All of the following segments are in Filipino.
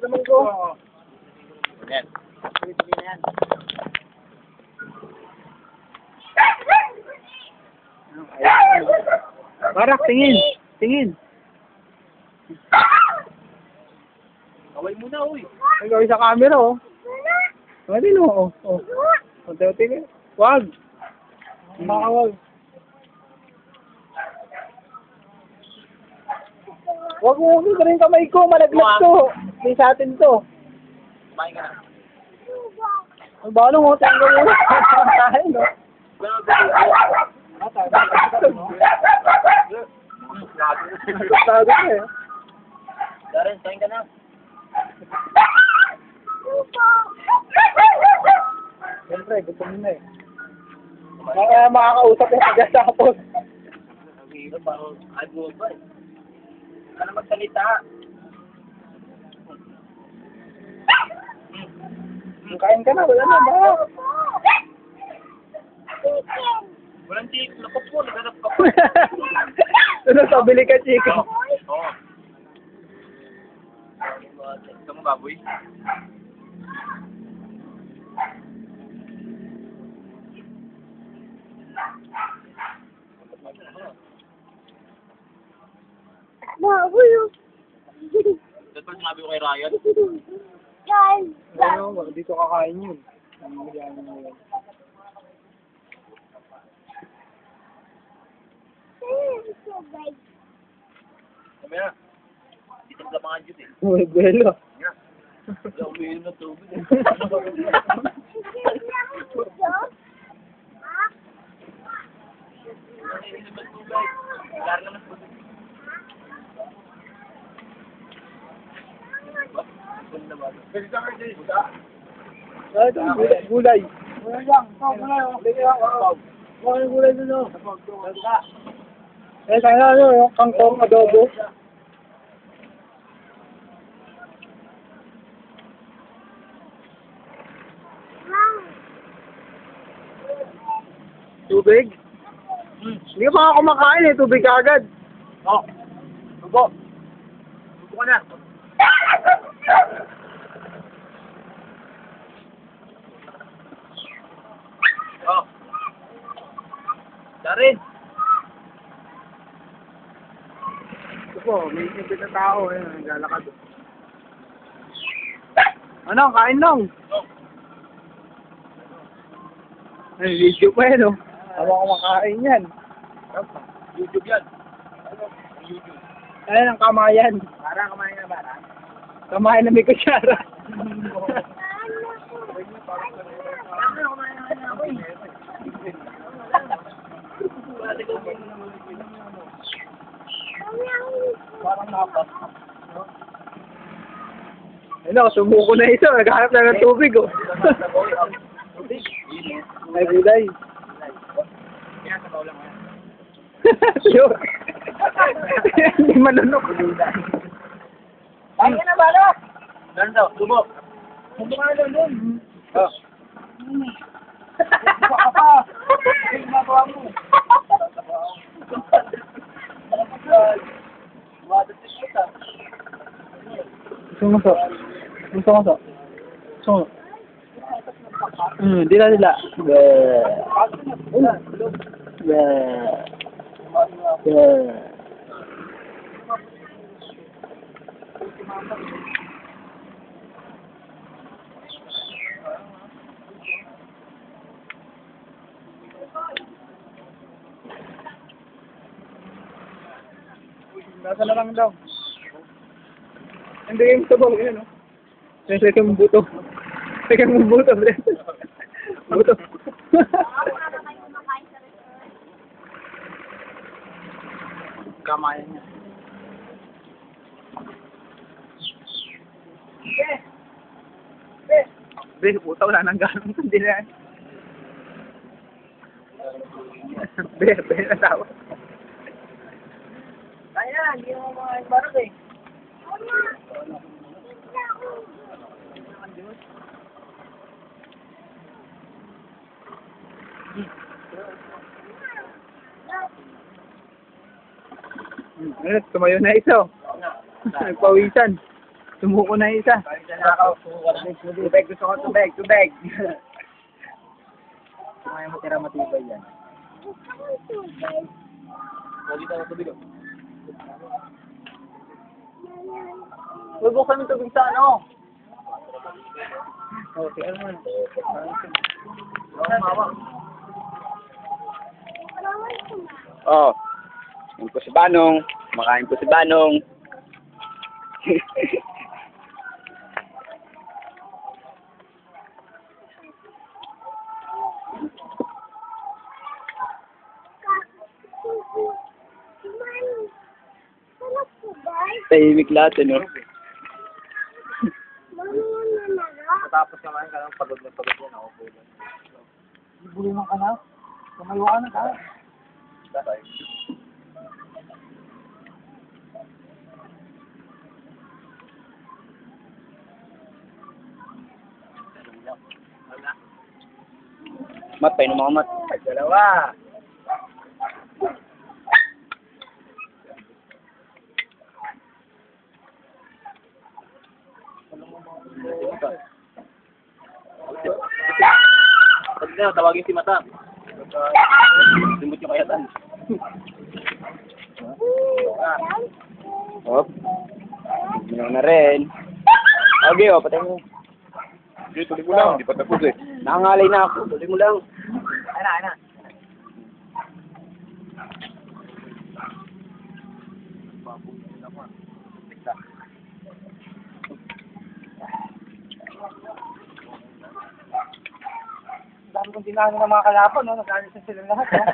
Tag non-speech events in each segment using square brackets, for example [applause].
naman ko. Yan. Pili-pili na yan. Barak, tingin. Tingin. Kaway muna, uy. Ay, gawin sa camera, oh. Ano din, oh. Oh. Unti-unti ka. Wag. Makawag. Wag mo, huwag ka rin kamay ko. Malaglag to. Hindi sa atin to. Kumain ka na. Ang balong, oh. Tingin mo muna. Kain, no? Ko, eh. Darren, kain ka na. Siyempre, gusto mo na eh. Kaya makakausap yung pagkasapos. Ay, buwag ba eh. Ka na magsalita. Kain ka na, wala na ba? Walang tik. Naku po, naganap ka [laughs] po. Ano, pabili ka, Chico. Oo. Ito mo, baboy. Ito pa sinabi ko kay Ryan. [laughs] Ano, wag dito kakain yun. Ano, yan, yan. Mamaya. Dito sa mga Diyos eh. Uy, buwelo. Wala umiinom ng tubig eh. [laughs] Umiinom ng tubig. Kaya naman po. Ah, ito, gulay. Gulay. Lang. Gulay. lang. Gulay, gulay oh. Eh, sana ano, yung kangkong adobo. Tubig? Hmm. Pa nga kumakain eh, tubig agad. Oh. Tubo. Tubo na. Oh. Darin. Ito po, may isip na tao eh, naglalakad. Ano, kain lang. Oh. Ay, video pa eh, no? Habang kumakain yan. YouTube yan. Ano? YouTube. Ayan ang kamayan. Para kumain na bara. Kamayan na may kutsara. Ano, sumuko na ito. Naghanap na ng tubig, oh. Ay, gulay. [laughs] Sure. [laughs] Hindi manunok. Ay, na bala! Ganun daw, tubo. Ano ka na doon? Oh. Buka ka pa. Ano ginagawa mo? Gusto mo so? Gusto mo so? Gusto mo? Hmm, dila dila. Be. Be. Be. Nasa na lang daw. Hindi yung sabong yun, no? Nasa yung buto. Teka mo buto, bre. Buto. Kamayan niya. Bre, puta, wala nang ganong kundi na yan. Bre, bre, natawa. Kaya, hindi mo mga barang eh. Hmm, Ano, tumayo na ito. Nagpawisan. [laughs] Sumuko na isa. Tubig, gusto ko tubig, tubig. Kaya mo tira matibay yan. Lagi tayo tubig. Huwag buksan yung tubig sa ano. Okay, ano man. Oh. Yun po si Banong. Makain po si Banong. [laughs] Tahimik lahat, ano? Tapos naman ka lang pagod na pagod yan. Ako po yan. Bulungan ka na. Kumaywa ka na ka. Mat, painom ako, Mat. Dalawa. Pag na, tawagin si Mata. Simot yung kayatan. Oh. Minom na rin. Okay, oh, patay mo. Sige, tuloy mo lang. Hindi pa tapos eh. Nakangalay na ako. Tuloy mo lang. Ay na, ay na. Dami kong tinano ng mga kalapan, no? Nagalit sa sila lahat, no?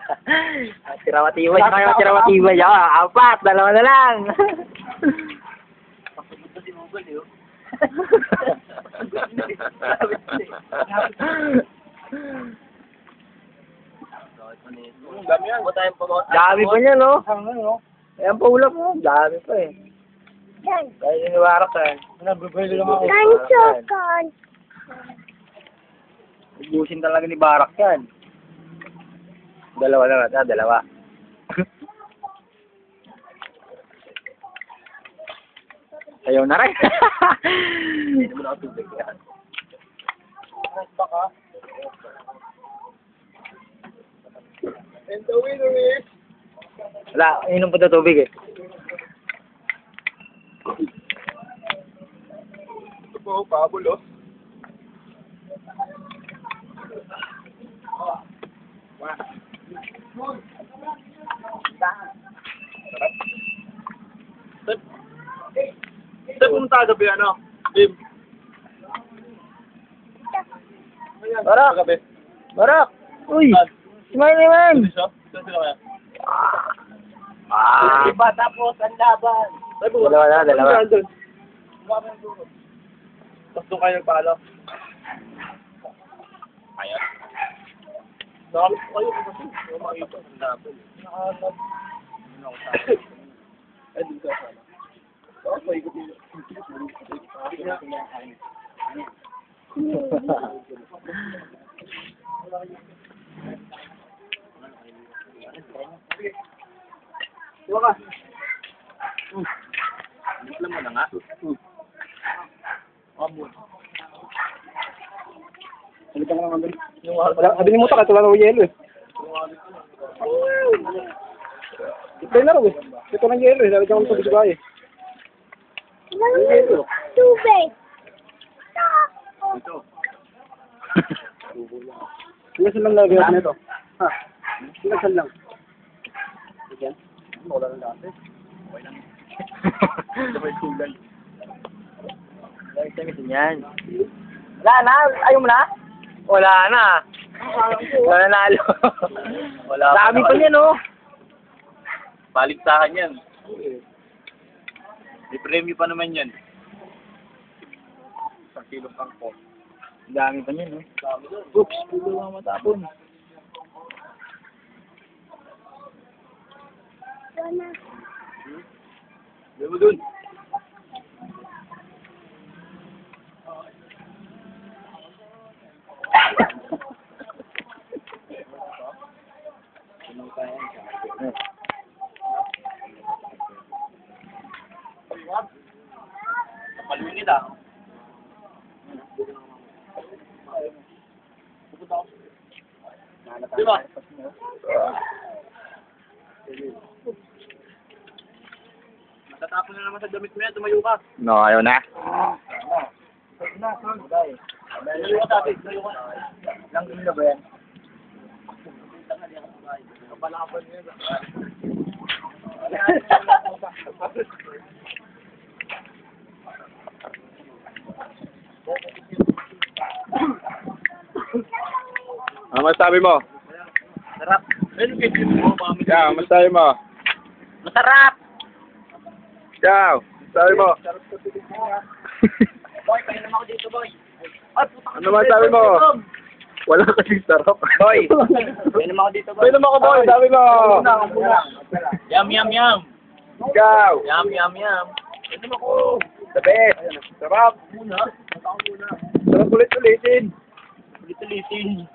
[laughs] Tirawatibay, kaya tirawatibay. Ah, apat, dalawa na lang. Dami yan. Ba't tayong pag- Dami pa niya, no? Ano, no? Ayan pa ulap mo. Dami pa eh. Kaya siniwarak ka. Ako. Kanchokan. Ubusin talaga ni Barak yan. Dalawa na natin, dalawa. Ayaw na rin. And the winner is... Wala, inom pa na tubig eh. Ito po, pabulo. Saan pumunta gabi ano? Bim. Barak! Gabi. Barak! Uy! Smile naman! Saan sila kaya? Ah! Iba tapos ang laban. Dalawa na, dalawa. Tapos doon kayo nagpalo. Ayan. Nakakit ko kayo kasi ito. Ang laban. Ay, dun ka sana. Tapos may ikot yun. Diba ka? Alam mo na nga. Amo. Halika nga nga Wala, sabi ni Muta, katulad ng yelo eh. Ito na raw eh. Ito ng yelo eh. Sabi ko sa bisbay eh. Tubig. Ito. Saan lang lagyan nito. Ha? Saan lang. Yan. Wala lang dati. Ito may kulay. Yan. Wala na? Ayaw mo na? Wala na. Wala na nalo. Wala pa Dami pa niyan, oh. Balik sa akin yan. May premyo pa naman yan. Isang kilo kangkong. Dami pa niyan, oh. Dami doon. Oops, pulo lang matapon. Di mo dun. Palunin ako. Di ba? Matatapon na naman sa damit mo yan, tumayo ka. No, ayaw na. Tumayo ka dati, tumayo ka. Lang na ba yan? Kapalapan niya. Ano masabi mo? Ayun, kaya mo? Masarap! Ikaw, masabi mo? [laughs] Boy, painom ako dito, boy. Ay, puta ka. Ano masabi mo? Wala kasing sarap. Boy, [laughs] painom ako dito, boy. Painom ako, boy. Sabi mo. Yum, yum, yum. Ikaw. Yum, yum, yum. Painom ako. The best. Sarap. Muna. Sarap ulit-ulitin. Ulit-ulitin.